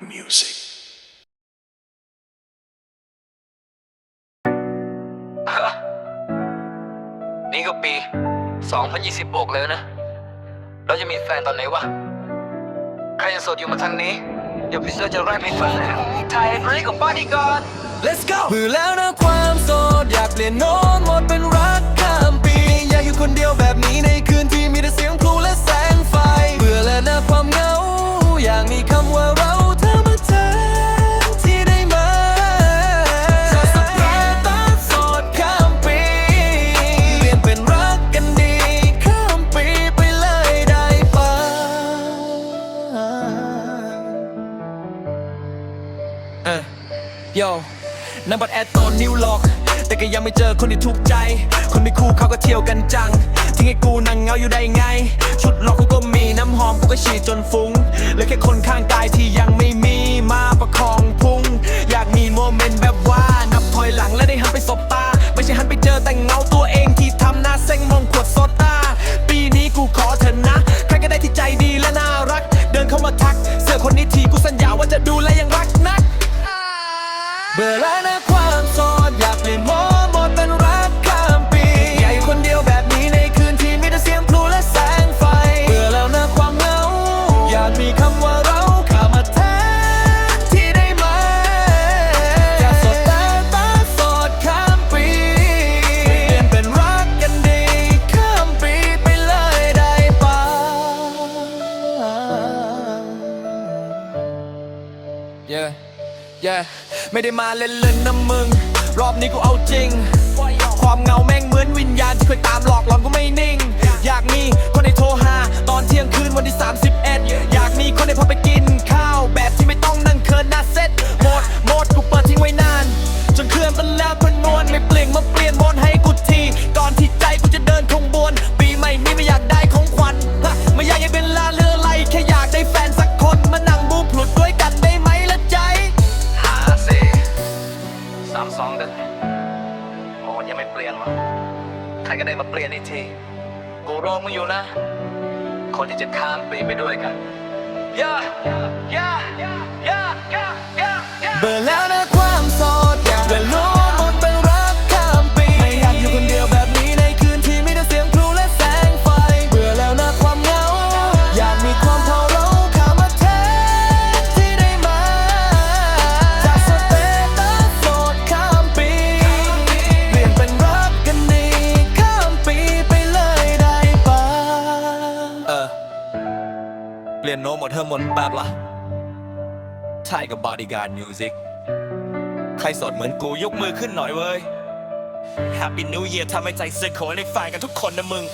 music. Huh. นี่ก็ปี 2026แล้วนะ เราจะมีแฟนตอนไหนวะ ใครยังสดอยู่มาทางนี้ เดี๋ยวพี่เสื้อจะไล่ไปฟังไทยรีกับบ้านดีก่อน Let's go มือแล้วนะความสด โยนางบัดแอดโตนิวล็อกแต่ก็ยังไม่เจอคนที่ถูกใจ คนไม่คู่เขาก็เที่ยวกันจัง ทิ้งให้กูนั่งเงาอยู่ได้ไง ชุดหลอกกูก็มีน้ำหอมกูก็ฉีดจนฟุ้งเหลือแค่คนข้างกายที่ยังไม่มี yeah ไม่ได้มาเล่นเล่นนะมึง รอบนี้กูเอาจริง ความเงาแม่งเหมือนวิญญาณที่เคยตามหลอกหลอนกูไม่นิ่ง อยากมี ใครก็ได้มาเปลี่ยนอีที กูรองมึอยู่นะ คนที่เจ็บข้ามปีไปด้วยกันย่าย่าย่าย่าย่าเบื่อแล้วนะ ลี่ยนโน้มหมดเธอหมดแบบละใช่กับบอดี้การ์ดมิวสิกใครสดเหมือนกูยกมือขึ้นหน่อยเว้ย Happy New Year ทำให้ใจเสียโขยในฝ่ายกันทุกคนนะมึง